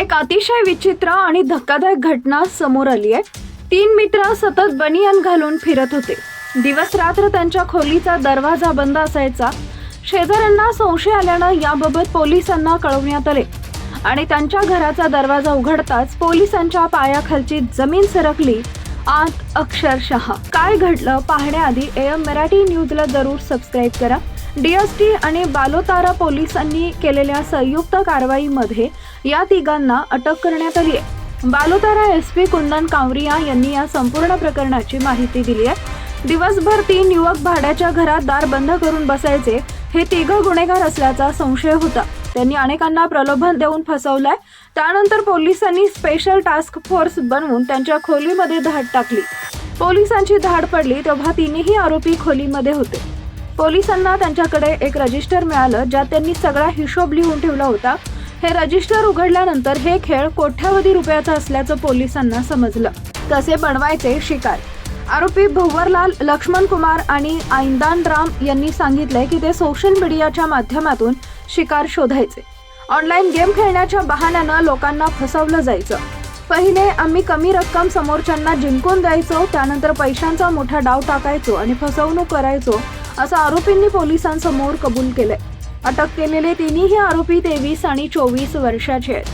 एक अतिशय विचित्र आणि धक्कादायक घटना समोर आली आहे. तीन मित्र सतत बनियान घालून फिरत होते. दिवस रात्र त्यांच्या खोलीचा दरवाजा बंद असायचा. शेजाऱ्यांना संशय आल्यानं याबाबत पोलिसांना कळवण्यात आले. आणि त्यांच्या घराचा दरवाजा उघडताच पोलिसांच्या पायाखालची जमीन सरकली. आत अक्षरशः काय घडलं पाहण्याआधी एम मराठी न्यूजला जरूर सबस्क्राईब करा. डीएसटी आणि बालोतारा पोलिसांनी केलेल्या संयुक्त कारवाईमध्ये या तिघांना अटक करण्यात आली आहे. बालोतारा एस पी कुंदन कांवरिया यांनी या संपूर्ण प्रकरणाची माहिती दिली आहे. दिवसभर तीन युवक भाड्याच्या घरात दार बंद करून बसायचे हे तिघं गुन्हेगार असल्याचा संशय होता. त्यांनी अनेकांना प्रलोभन देऊन फसवलंय. त्यानंतर पोलिसांनी स्पेशल टास्क फोर्स बनवून त्यांच्या खोलीमध्ये धाड टाकली. पोलिसांची धाड पडली तेव्हा तिन्ही आरोपी खोलीमध्ये होते. पोलिसांना त्यांच्याकडे एक रजिस्टर मिळालं ज्यात त्यांनी सगळा हिशोब लिहून ठेवला होता. हे रजिस्टर उघडल्यानंतर हे खेळ कोट्यावधी रुपयाचा असल्याचं पोलिसांना समजलं. कसे बनवायचे शिकार. आरोपी भुवरलाल लक्ष्मण कुमार आणि आईंदान राम यांनी सांगितलंय की ते सोशल मीडियाच्या माध्यमातून शिकार शोधायचे. ऑनलाईन गेम खेळण्याच्या बहाण्यानं लोकांना फसवलं जायचं. पहिले आम्ही कमी रक्कम समोरच्यांना जिंकून द्यायचो त्यानंतर पैशांचा मोठा डाव टाकायचो आणि फसवणूक करायचो असं आरोपींनी पोलिसांसमोर कबूल केलंय. अटक केलेले तिन्ही आरोपी तेवीस आणि चोवीस वर्षाचे आहेत.